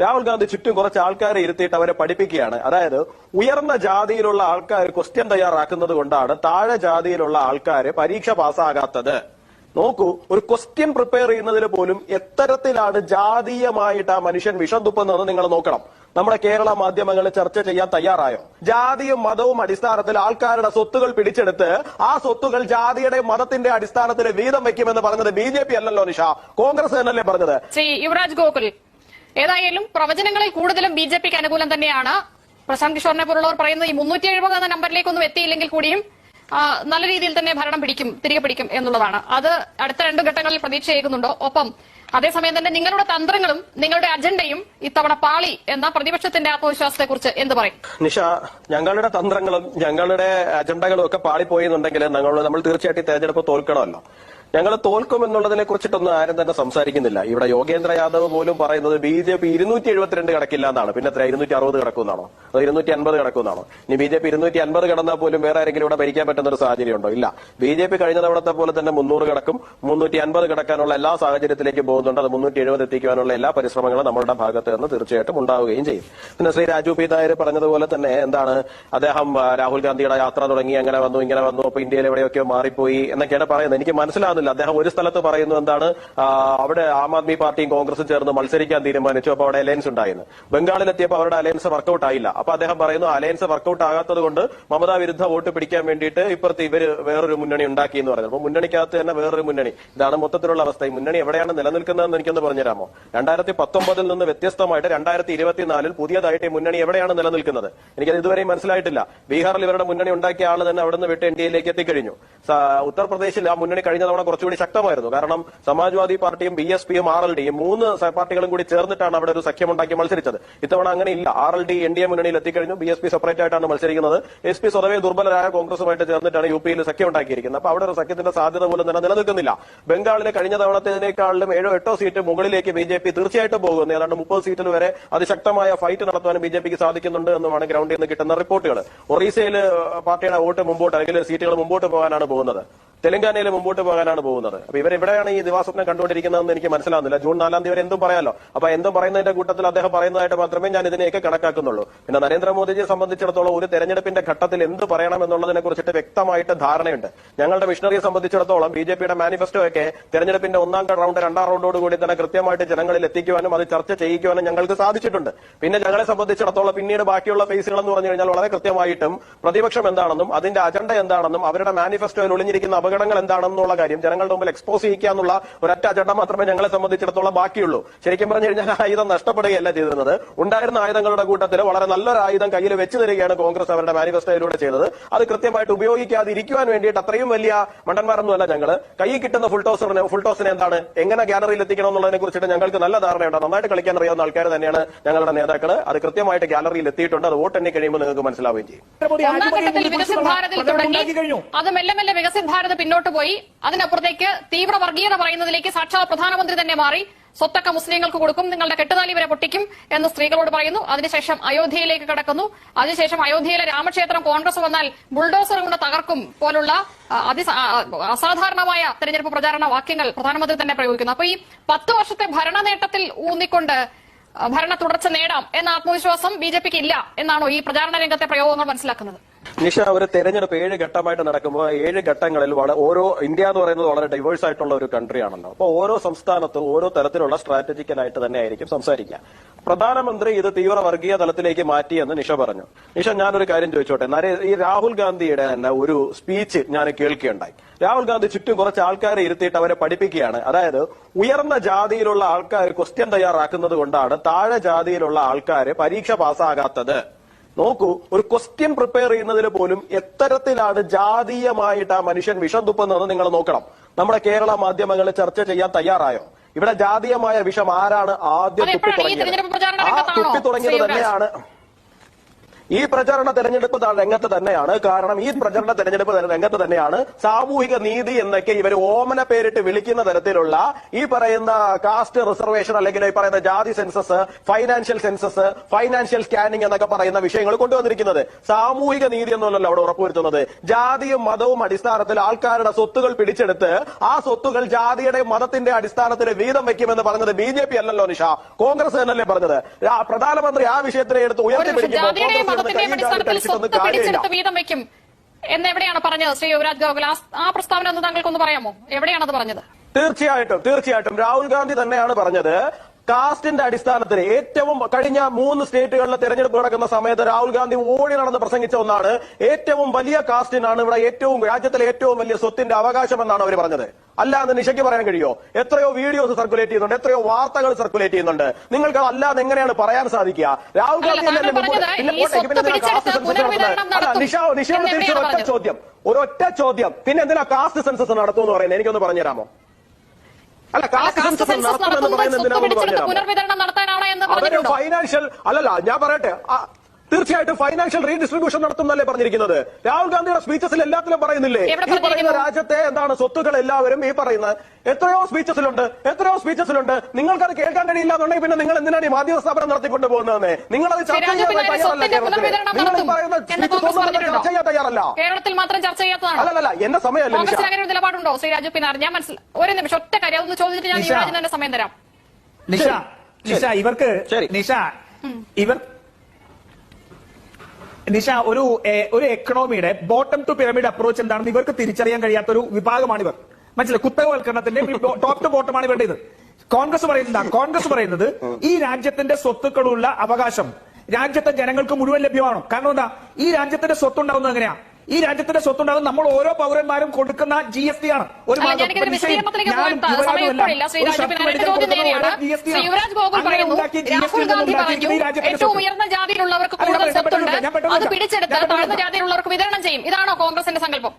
രാഹുൽ ഗാന്ധി ചുറ്റും കുറച്ച് ആൾക്കാരെ ഇരുത്തിയിട്ട് അവരെ പഠിപ്പിക്കുകയാണ്. അതായത് ഉയർന്ന ജാതിയിലുള്ള ആൾക്കാർ ക്വസ്റ്റ്യൻ തയ്യാറാക്കുന്നത് കൊണ്ടാണ് താഴെ ജാതിയിലുള്ള ആൾക്കാർ പരീക്ഷ പാസ്സാകാത്തത്. നോക്കൂ ഒരു ക്വസ്റ്റ്യൻ പ്രിപ്പയർ ചെയ്യുന്നതിൽ പോലും എത്തരത്തിലാണ് ജാതീയമായിട്ട് ആ മനുഷ്യൻ വിഷം തുപ്പുന്നതെന്ന് നിങ്ങൾ നോക്കണം. നമ്മുടെ കേരള മാധ്യമങ്ങൾ ചർച്ച ചെയ്യാൻ തയ്യാറായോ? ജാതിയും മതവും അടിസ്ഥാനത്തിൽ ആൾക്കാരുടെ സ്വത്തുകൾ പിടിച്ചെടുത്ത് ആ സ്വത്തുകൾ ജാതിയുടെ മതത്തിന്റെ അടിസ്ഥാനത്തിൽ വീതം വെക്കുമെന്ന് പറഞ്ഞത് ബി അല്ലല്ലോ നിഷ. കോൺഗ്രസ് തന്നെയല്ലേ പറഞ്ഞത്? യുവരാജ് ഗോകുൽ ഏതായാലും പ്രവചനങ്ങളിൽ കൂടുതലും ബി ജെ പിക്ക് അനുകൂലം തന്നെയാണ്. പ്രശാന്ത് കിഷോറിനെ പോലുള്ളവർ പറയുന്നത് ഈ മുന്നൂറ്റി എഴുപത് എന്ന നമ്പറിലേക്കൊന്നും എത്തിയില്ലെങ്കിൽ കൂടിയും നല്ല രീതിയിൽ തന്നെ ഭരണം പിടിക്കും തിരികെ പിടിക്കും എന്നുള്ളതാണ്. അത് അടുത്ത രണ്ട് ഘട്ടങ്ങളിൽ പ്രതീക്ഷയേക്കുന്നുണ്ടോ ഒപ്പം അതേസമയം തന്നെ നിങ്ങളുടെ തന്ത്രങ്ങളും നിങ്ങളുടെ അജണ്ടയും ഇത്തവണ പാളി എന്ന പ്രതിപക്ഷത്തിന്റെ ആത്മവിശ്വാസത്തെ കുറിച്ച് എന്ത് പറയും? നിഷ ഞങ്ങളുടെ തന്ത്രങ്ങളും ഞങ്ങളുടെ അജണ്ടകളും ഒക്കെ പാളിപ്പോയെന്നുണ്ടെങ്കിൽ നമ്മൾ തീർച്ചയായിട്ടും തെരഞ്ഞെടുപ്പ് തോൽക്കണമല്ലോ. ഞങ്ങൾ തോൽക്കും എന്നുള്ളതിനെ കുറിച്ചിട്ടൊന്നും ആരും തന്നെ സംസാരിക്കുന്നില്ല. ഇവിടെ യോഗേന്ദ്ര യാദവ് പോലും പറയുന്നത് ബി ജെ പി ഇരുന്നൂറ്റി എഴുപത്തിരണ്ട് കിടക്കില്ല എന്നാണ്. പിന്നെ എത്ര ഇരുന്നൂറ്റി അറുപത് കിടക്കുന്നാണോ അതോ ഇരുന്നൂറ്റി അൻപത് കിടക്കുന്നാണോ ഇനി ബി ജെ പി ഇരുന്നൂറ്റി അൻപത് കിടന്നാൽ പോലും വേറെ ആരെങ്കിലും ഇവിടെ ഭരിക്കാൻ പറ്റുന്ന ഒരു സാഹചര്യം ഉണ്ടോ ഇല്ല. ബി ജെ പി കഴിഞ്ഞ തവണത്തെ പോലെ തന്നെ മുന്നൂറ് കിടക്കും. മുന്നൂറ്റി അൻപത് കിടക്കാനുള്ള എല്ലാ സാഹചര്യത്തിലേക്കും പോകുന്നുണ്ട്. അത് മുന്നൂറ്റി എഴുപത് എത്തിക്കാനുള്ള എല്ലാ പരിശ്രമങ്ങളും നമ്മുടെ ഭാഗത്ത് നിന്ന് തീർച്ചയായിട്ടും ഉണ്ടാവുകയും ചെയ്യും. പിന്നെ ശ്രീ രാജു പി നായർ പറഞ്ഞതുപോലെ തന്നെ എന്താണ്? അദ്ദേഹം രാഹുൽ ഗാന്ധിയുടെ യാത്ര തുടങ്ങി അങ്ങനെ വന്നു ഇങ്ങനെ വന്നു അപ്പൊ ഇന്ത്യയിൽ എവിടെയൊക്കെയോ മാറിപ്പോയി എന്നൊക്കെയാണ് പറയുന്നത്. എനിക്ക് മനസ്സിലാവുന്നില്ല അദ്ദേഹം ഒരു സ്ഥലത്ത് പറയുന്നു എന്താണ്? അവിടെ ആം ആദ്മി പാർട്ടിയും കോൺഗ്രസും ചേർന്ന് മത്സരിക്കാൻ തീരുമാനിച്ചു. അപ്പൊ അവിടെ അലയൻസ് ഉണ്ടായിരുന്നു. ബംഗാളിൽ എത്തിയപ്പോൾ അവരുടെ അലയൻസ് വർക്ക്ഔട്ട് ആയില്ല അപ്പൊ അദ്ദേഹം പറയുന്നു അലയൻസ് വർക്ക്ഔട്ട് ആകാത്തത് കൊണ്ട് മമതാ വിരുദ്ധ വോട്ട് പിടിക്കാൻ വേണ്ടിയിട്ട് ഇപ്പുറത്ത് ഇവർ വേറൊരു മുന്നണി ഉണ്ടാക്കി എന്ന് പറയുന്നത് അപ്പൊ മുന്നണിക്കകത്ത് തന്നെ വേറൊരു മുന്നണി. ഇതാണ് മൊത്തത്തിലുള്ള അവസ്ഥ. ഈ മുന്നണി എവിടെയാണ് നിലനിൽക്കുന്നതെന്ന് എനിക്കൊന്ന് പറഞ്ഞുതരാമോ? രണ്ടായിരത്തി പത്തൊമ്പതിൽ നിന്ന് വ്യത്യസ്തമായിട്ട് രണ്ടായിരത്തി ഇരുപത്തിനാലിൽ പുതിയതായിട്ട് ഈ മുന്നണി എവിടെയാണ് നിലനിൽക്കുന്നത്? എനിക്കത് ഇതുവരെയും മനസ്സിലായിട്ടില്ല. ബീഹാറിൽ ഇവരുടെ മുന്നണി ഉണ്ടാക്കിയ ആൾ തന്നെ അവിടെ നിന്ന് വിട്ട് എൻ ഡി എയിലേക്ക് എത്തിക്കഴിഞ്ഞു ഉത്തർപ്രദേശിൽ ആ മുന്നണി കഴിഞ്ഞ തവണ കുറച്ചുകൂടി ശക്തമായിരുന്നു. കാരണം സമാജ്വാദി പാർട്ടിയും ബി എസ് പിയും ആർ എൽ ഡിയും മൂന്ന് പാർട്ടികളും കൂടി ചേർന്നിട്ടാണ് അവിടെ ഒരു സഖ്യമുണ്ടാക്കി മത്സരിച്ചത്. ഇത്തവണ അങ്ങനെ ഇല്ല R L D N D A മുന്നണിയിൽ എത്തിക്കഴിഞ്ഞു ബി എസ് പി സെപ്പറേറ്റ് ആയിട്ടാണ് മത്സരിക്കുന്നത്. എസ് പി സ്വതവേ ദുർബലരായ കോൺഗ്രസുമായിട്ട് ചേർന്നിട്ടാണ് യു പിയിൽ സഖ്യം ഉണ്ടാക്കിയിരിക്കുന്നത് അപ്പൊ അവിടെ ഒരു സഖ്യത്തിന്റെ സാധ്യത പോലും തന്നെ നിലനിൽക്കുന്നില്ല. ബംഗാളിലെ കഴിഞ്ഞ തവണത്തേക്കാളിലും ഏഴോ എട്ടോ സീറ്റ് മുകളിലേക്ക് ബി ജെ പി തീർച്ചയായിട്ടും പോകുന്നു ഏതാണ്ട് മുപ്പത് സീറ്റിൽ വരെ അതിശക്തമായ ഫൈറ്റ് നടത്താനും ബി ജെ പിക്ക് സാധിക്കുന്നുണ്ട് എന്നുമാണ് ഗ്രൗണ്ടിൽ നിന്ന് കിട്ടുന്ന റിപ്പോർട്ടുകൾ. ഒറീസയിൽ പാർട്ടിയുടെ വോട്ട് മുമ്പോട്ട് അല്ലെങ്കിൽ സീറ്റുകൾ മുമ്പോട്ട് പോകാനാണ് പോകുന്നത്. തെലങ്കാനയിൽ മുമ്പോട്ട് പോകാനാണ് പോകുന്നത്. അപ്പൊ ഇവരെവിടെയാണ് ഈ ദിവാസ്വപ്നം കണ്ടുകൊണ്ടിരിക്കുന്നതെന്ന് എനിക്ക് മനസ്സിലാവുന്നില്ല. ജൂൺ നാലാം തീയതി വരെ എന്തും പറയാലോ. അപ്പൊ എന്തും പറയുന്നതിന്റെ കൂട്ടത്തിൽ അദ്ദേഹം പറയുന്നതായിട്ട് മാത്രമേ ഞാൻ ഇതിനെയൊക്കെ കണക്കാക്കുന്നുള്ളൂ. പിന്നെ നരേന്ദ്രമോദിജിയെ സംബന്ധിച്ചിടത്തോളം ഒരു തെരഞ്ഞെടുപ്പിന്റെ ഘട്ടത്തിൽ എന്ത് പറയണം എന്നുള്ളതിനെ കുറിച്ചിട്ട് വ്യക്തമായിട്ട് ധാരണയുണ്ട്. ഞങ്ങളുടെ മിഷണറിയെ സംബന്ധിച്ചിടത്തോളം ബി ജെ പിയുടെ മാനിഫെസ്റ്റോ ഒക്കെ തെരഞ്ഞെടുപ്പിന്റെ ഒന്നാം റൗണ്ട് രണ്ടാം റൗണ്ടോട് കൂടി തന്നെ കൃത്യമായിട്ട് ജനങ്ങളിൽ എത്തിക്കുവാനും അത് ചർച്ച ചെയ്യിക്കുവാനും ഞങ്ങൾക്ക് സാധിച്ചിട്ടുണ്ട്. പിന്നെ ഞങ്ങളെ സംബന്ധിച്ചിടത്തോളം പിന്നീട് ബാക്കിയുള്ള ഫേസുകൾ എന്ന് പറഞ്ഞു കഴിഞ്ഞാൽ വളരെ കൃത്യമായിട്ടും പ്രതിപക്ഷം എന്താണെന്നും അതിന്റെ അജണ്ട എന്താണെന്നും അവരുടെ മാനിഫെസ്റ്റോയിൽ ഒളിഞ്ഞിരിക്കുന്ന അപകടങ്ങൾ എന്താണെന്നുള്ള കാര്യം ജനങ്ങളുടെ മുമ്പിൽ എക്സ്പോസ് ചെയ്യിക്കുക എന്നുള്ള ഒരൊറ്റ അജണ്ട മാത്രമേ ഞങ്ങളെ സംബന്ധിച്ചിടത്തോളം ബാക്കിയുള്ളൂ. ശരിക്കും പറഞ്ഞു കഴിഞ്ഞാൽ ആയുധം നഷ്ടപ്പെടുകയല്ല ചെയ്തിരുന്നത്. ഉണ്ടായിരുന്ന ആയുധങ്ങളുടെ കൂട്ടത്തിൽ വളരെ നല്ലൊരു ആയുധം കയ്യിൽ വെച്ച് തരികയാണ് കോൺഗ്രസ് അവരുടെ മാനിഫെസ്റ്റോയിലൂടെ ചെയ്തത്. അത് കൃത്യമായിട്ട് ഉപയോഗിക്കാതിരിക്കുവാൻ വേണ്ടിയിട്ട് അത്രയും വലിയ മണ്ടന്മാരൊന്നുമല്ല ഞങ്ങൾ കൈ കിട്ടുന്ന ഫുൾ ടോസറിനെ ഫുൾ ടോസിനെ എന്താണ്? എങ്ങനെ ഗാലറിയിൽ എത്തിക്കണം എന്നുള്ളതിനെ കുറിച്ചിട്ട് ഞങ്ങൾക്ക് നല്ല ധാരണയുണ്ട്. നന്നായിട്ട് കളിക്കാൻ അറിയാവുന്ന ആൾക്കാർ തന്നെയാണ് ഞങ്ങളുടെ നേതാക്കൾ അത് കൃത്യമായിട്ട് ഗാലറിയിൽ എത്തിയിട്ടുണ്ട്. അത് വോട്ട് എണ്ണി കഴിയുമ്പോൾ നിങ്ങൾക്ക് മനസ്സിലാവുകയും ചെയ്യും. അത് മെല്ലെ മെല്ലെ വികസിത് ഭാരത് പിന്നോട്ട് പോയി. അതിനപ്പുറത്തേക്ക് തീവ്ര വർഗീയത പറയുന്നതിലേക്ക് സാക്ഷാത് പ്രധാനമന്ത്രി തന്നെ മാറി. സ്വത്തൊക്കെ മുസ്ലിങ്ങൾക്ക് കൊടുക്കും. നിങ്ങളുടെ കെട്ടുതാലി വരെ പൊട്ടിക്കും എന്ന് സ്ത്രീകളോട് പറയുന്നു. അതിനുശേഷം അയോധ്യയിലേക്ക് കടക്കുന്നു. അതിനുശേഷം അയോധ്യയിലെ രാമക്ഷേത്രം കോൺഗ്രസ് വന്നാൽ ബുൾഡോസർ കൊണ്ട് തകർക്കും പോലുള്ള അതി അസാധാരണമായ തെരഞ്ഞെടുപ്പ് പ്രചാരണ വാക്യങ്ങൾ പ്രധാനമന്ത്രി തന്നെ പ്രയോഗിക്കുന്നു. അപ്പൊ ഈ പത്ത് വർഷത്തെ ഭരണ നേട്ടത്തിൽ ഊന്നിക്കൊണ്ട് ഭരണ തുടർച്ച നേടാം എന്ന ആത്മവിശ്വാസം ബി ഇല്ല എന്നാണോ ഈ പ്രചാരണ രംഗത്തെ പ്രയോഗങ്ങൾ മനസ്സിലാക്കുന്നത്? നിഷ ഒരു തെരഞ്ഞെടുപ്പ് ഏഴ് ഘട്ടമായിട്ട് നടക്കുമ്പോൾ ഏഴ് ഘട്ടങ്ങളിൽ ഓരോ ഇന്ത്യ എന്ന് പറയുന്നത് വളരെ ഡൈവേഴ്സ് ആയിട്ടുള്ള ഒരു കൺട്രി ആണല്ലോ. അപ്പോൾ ഓരോ സംസ്ഥാനത്തും ഓരോ തരത്തിലുള്ള സ്ട്രാറ്റജിക്കലായിട്ട് തന്നെ ആയിരിക്കും സംസാരിക്കുക. പ്രധാനമന്ത്രി ഇത് തീവ്ര വർഗീയ തലത്തിലേക്ക് മാറ്റിയെന്ന് നിഷ പറഞ്ഞു. നിഷ ഞാനൊരു കാര്യം ചോദിച്ചോട്ടെ? ഈ രാഹുൽ ഗാന്ധിയുടെ തന്നെ ഒരു സ്പീച്ച് ഞാൻ കേൾക്കുകയുണ്ടായി. രാഹുൽ ഗാന്ധി ചുറ്റും കുറച്ച് ആൾക്കാരെ ഇരുത്തിയിട്ട് അവരെ പഠിപ്പിക്കുകയാണ്. അതായത് ഉയർന്ന ജാതിയിലുള്ള ആൾക്കാർ ക്വസ്റ്റ്യൻ തയ്യാറാക്കുന്നത് കൊണ്ടാണ് താഴെ ജാതിയിലുള്ള ആൾക്കാർ പരീക്ഷ പാസ്സാകാത്തത്. നോക്കൂ ഒരു ക്വസ്റ്റ്യൻ പ്രിപ്പയർ ചെയ്യുന്നതിൽ പോലും എത്തരത്തിലാണ് ജാതീയമായിട്ട് ആ മനുഷ്യൻ വിഷം തുപ്പുന്നതെന്ന് നിങ്ങൾ നോക്കണം. നമ്മുടെ കേരള മാധ്യമങ്ങൾ ചർച്ച ചെയ്യാൻ തയ്യാറായോ? ഇവിടെ ജാതീയമായ വിഷം ആരാണ് ആദ്യം തുപ്പി തുടങ്ങിയത് ആ തുപ്പി തുടങ്ങിയത് തന്നെയാണ്. ഈ പ്രചരണ തെരഞ്ഞെടുപ്പ് രംഗത്ത് തന്നെയാണ്. കാരണം ഈ പ്രചരണ തെരഞ്ഞെടുപ്പ് രംഗത്ത് തന്നെയാണ് സാമൂഹിക നീതി എന്നൊക്കെ ഇവർ ഓമന പേരിട്ട് വിളിക്കുന്ന തരത്തിലുള്ള ഈ പറയുന്ന കാസ്റ്റ് റിസർവേഷൻ അല്ലെങ്കിൽ ഈ പറയുന്ന ജാതി census financial census financial scanning എന്നൊക്കെ പറയുന്ന വിഷയങ്ങൾ കൊണ്ടുവന്നിരിക്കുന്നത്. സാമൂഹിക നീതി എന്നല്ലോ അവിടെ ഉറപ്പുവരുത്തുന്നത്. ജാതിയും മതവും അടിസ്ഥാനത്തിൽ ആൾക്കാരുടെ സ്വത്തുകൾ പിടിച്ചെടുത്ത് ആ സ്വത്തുകൾ ജാതിയുടെ മതത്തിന്റെ അടിസ്ഥാനത്തിൽ വീതം വെക്കുമെന്ന് പറഞ്ഞത് ബി ജെ പി അല്ലല്ലോ നിഷ. കോൺഗ്രസ് തന്നെയല്ലേ പറഞ്ഞത്. പ്രധാനമന്ത്രി ആ വിഷയത്തിനെ എടുത്ത് ഉയർത്തിപ്പിടിക്കുമ്പോൾ അടിസ്ഥാനത്തിൽ സ്വത്ത് പിടിച്ചെടുത്ത് വീതം വെക്കും എന്നെവിടെയാണ് പറഞ്ഞത്? ശ്രീ യുവരാജ് ഗോകുൽ ആ- പ്രസ്താവന ഒന്ന് താങ്കൾക്കൊന്ന് പറയാമോ? എവിടെയാണത് പറഞ്ഞത്? തീർച്ചയായിട്ടും തീർച്ചയായിട്ടും. രാഹുൽ ഗാന്ധി തന്നെയാണ് പറഞ്ഞത്. കാസ്റ്റിന്റെ അടിസ്ഥാനത്തിൽ ഏറ്റവും കഴിഞ്ഞ മൂന്ന് സ്റ്റേറ്റുകളിലെ തെരഞ്ഞെടുപ്പ് നടക്കുന്ന സമയത്ത് രാഹുൽ ഗാന്ധി ഓടി നടന്ന് പ്രസംഗിച്ച ഒന്നാണ് ഏറ്റവും വലിയ കാസ്റ്റിനാണ് ഇവിടെ ഏറ്റവും രാജ്യത്തിലെ ഏറ്റവും വലിയ സ്വത്തിന്റെ അവകാശം എന്നാണ് അവർ പറഞ്ഞത്. അല്ലാതെ നിശയ്ക്ക് പറയാൻ കഴിയോ? എത്രയോ വീഡിയോസ് സർക്കുലേറ്റ് ചെയ്യുന്നുണ്ട് എത്രയോ വാർത്തകൾ സർക്കുലേറ്റ് ചെയ്യുന്നുണ്ട്. നിങ്ങൾക്ക് അല്ലാതെ എങ്ങനെയാണ് പറയാൻ സാധിക്കുക? രാഹുൽ ഗാന്ധി നിഷ നിഷയോട് തിരിച്ചൊരൊറ്റ ചോദ്യം. ഒരൊറ്റ ചോദ്യം. പിന്നെ എന്തിനാ കാസ്റ്റ് സെൻസസ് നടത്തുമെന്ന് പറയുന്നത്? എനിക്കൊന്ന് പറഞ്ഞുതരാമോ? അല്ല കാസ്റ്റ് സെൻസസ് നടത്തുമെന്ന് പറയുന്നത് എന്തിനാ പറഞ്ഞുതരാമോ? ഫൈനാൻഷ്യൽ അല്ലല്ല ഞാൻ പറയട്ടെ. തീർച്ചയായിട്ടും ഫൈനാൻഷ്യൽ റീഡിസ്ട്രിബ്യൂഷൻ നടത്തുന്നല്ലേ പറഞ്ഞിരിക്കുന്നത്. രാഹുൽ ഗാന്ധിയുടെ സ്പീച്ചസിൽ എല്ലാത്തിലും പറയുന്നില്ലേ? ഈ പറയുന്ന രാജ്യത്തെ എന്താണ് സ്വത്തുക്കൾ എല്ലാവരും ഈ പറയുന്ന എത്രയോ സ്പീച്ചസിലുണ്ട് എത്രയോ സ്പീച്ചസിലുണ്ട് നിങ്ങൾക്കത് കേൾക്കാൻ കഴിയില്ല എന്നുണ്ടെങ്കിൽ പിന്നെ നിങ്ങൾ എന്തിനാണ് ഈ മാധ്യമ സ്ഥാപനം നടത്തിക്കൊണ്ട് പോകുന്നതെന്ന്? നിങ്ങളത് ചർച്ച ചെയ്യാൻ തയ്യാറല്ല ചർച്ച ചെയ്യാൻ തയ്യാറല്ല. കേരളത്തിൽ മാത്രം ചർച്ച ചെയ്യാത്തതാണ്. അല്ലല്ല എന്റെ സമയമല്ല അങ്ങനെ നിലപാടുണ്ടോ? ശ്രീ രാജു പിന്നാർ ഞാൻ മനസ്സിലായി ഒരു നിമിഷം ഒറ്റ കാര്യം അതൊന്ന് ചോദിച്ചിട്ട് ഞാൻ സമയം തരാം. നിഷ. നിഷ ഇവർക്ക് ശരി. നിഷ ഇവർ നിഷ ഒരു ഒരു എക്കണോമിയുടെ ബോട്ടം ടു പിരമിഡ് അപ്രോച്ച് എന്താണെന്ന് ഇവർക്ക് തിരിച്ചറിയാൻ കഴിയാത്ത ഒരു വിഭാഗമാണ് ഇവർ മനസ്സിലായി കുത്തകവൽക്കരണത്തിന്റെ ടോപ്പ് ടു ബോട്ടമാണ് ഇവരുടെ ഇത് കോൺഗ്രസ് പറയുന്നത് കോൺഗ്രസ് പറയുന്നത് ഈ രാജ്യത്തിന്റെ സ്വത്തുക്കളുള്ള അവകാശം രാജ്യത്തെ ജനങ്ങൾക്ക് മുഴുവൻ ലഭ്യമാണ്? കാരണം എന്താ? ഈ രാജ്യത്തിന്റെ സ്വത്തുണ്ടാവുന്നത് എങ്ങനെയാ? ഈ രാജ്യത്തിന്റെ സ്വത്തുണ്ടാകുന്നത് നമ്മൾ ഓരോ പൗരന്മാരും കൊടുക്കുന്ന ജി എസ് ടി ആണ്. ഒരു രാജ്യത്തിന്റെ അത് പിടിച്ചെടുത്ത് താഴ്ന്ന ജാതിയിലുള്ളവർക്ക് വിതരണം ചെയ്യും. ഇതാണോ കോൺഗ്രസിന്റെ സങ്കല്പം?